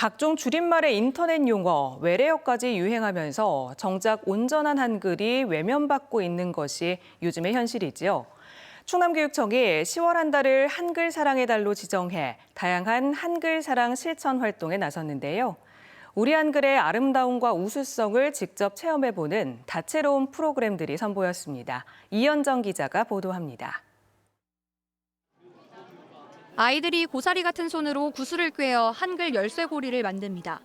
각종 줄임말의 인터넷 용어, 외래어까지 유행하면서 정작 온전한 한글이 외면받고 있는 것이 요즘의 현실이지요. 충남교육청이 10월 한 달을 한글 사랑의 달로 지정해 다양한 한글 사랑 실천 활동에 나섰는데요. 우리 한글의 아름다움과 우수성을 직접 체험해보는 다채로운 프로그램들이 선보였습니다. 이현정 기자가 보도합니다. 아이들이 고사리 같은 손으로 구슬을 꿰어 한글 열쇠고리를 만듭니다.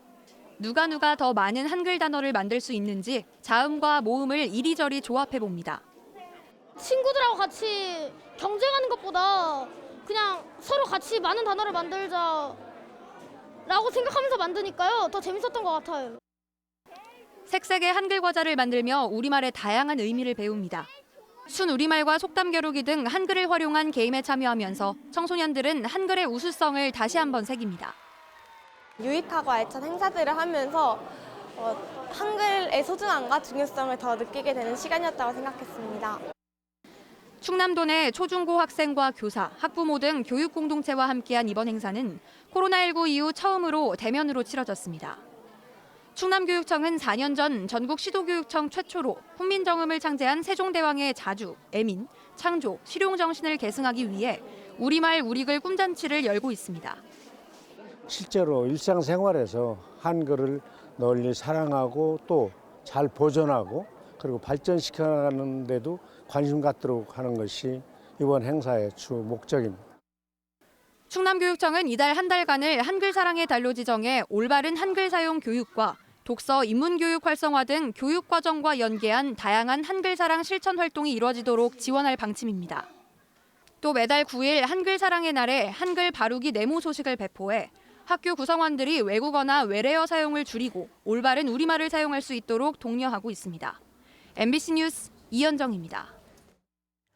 누가 누가 더 많은 한글 단어를 만들 수 있는지 자음과 모음을 이리저리 조합해 봅니다. 친구들하고 같이 경쟁하는 것보다 그냥 서로 같이 많은 단어를 만들자 라고 생각하면서 만드니까요 더 재밌었던 것 같아요 색색의 한글 과자를 만들며 우리말의 다양한 의미를 배웁니다. 순 우리말과 속담 겨루기 등 한글을 활용한 게임에 참여하면서 청소년들은 한글의 우수성을 다시 한번 새깁니다. 유익하고 알찬 행사들을 하면서 어, 한글의 소중함과 중요성을 더 느끼게 되는 시간이었다고 생각했습니다. 충남도 내 초중고 학생과 교사, 학부모 등 교육 공동체와 함께한 이번 행사는 코로나19 이후 처음으로 대면으로 치러졌습니다. 충남교육청은 4년 전 전국 시도교육청 최초로 훈민정음을 창제한 세종대왕의 자주, 애민, 창조, 실용정신을 계승하기 위해 우리말 우리글 꿈잔치를 열고 있습니다. 실제로 일상생활에서 한글을 널리 사랑하고 또 잘 보존하고 그리고 발전시켜가는 데도 관심 갖도록 하는 것이 이번 행사의 주 목적입니다. 충남교육청은 이달 한 달간을 한글 사랑의 달로 지정해 올바른 한글 사용 교육과 독서, 인문교육 활성화 등 교육 과정과 연계한 다양한 한글 사랑 실천 활동이 이루어지도록 지원할 방침입니다. 또 매달 9일 한글 사랑의 날에 한글 바루기 네모 소식을 배포해 학교 구성원들이 외국어나 외래어 사용을 줄이고 올바른 우리말을 사용할 수 있도록 독려하고 있습니다. MBC 뉴스 이현정입니다.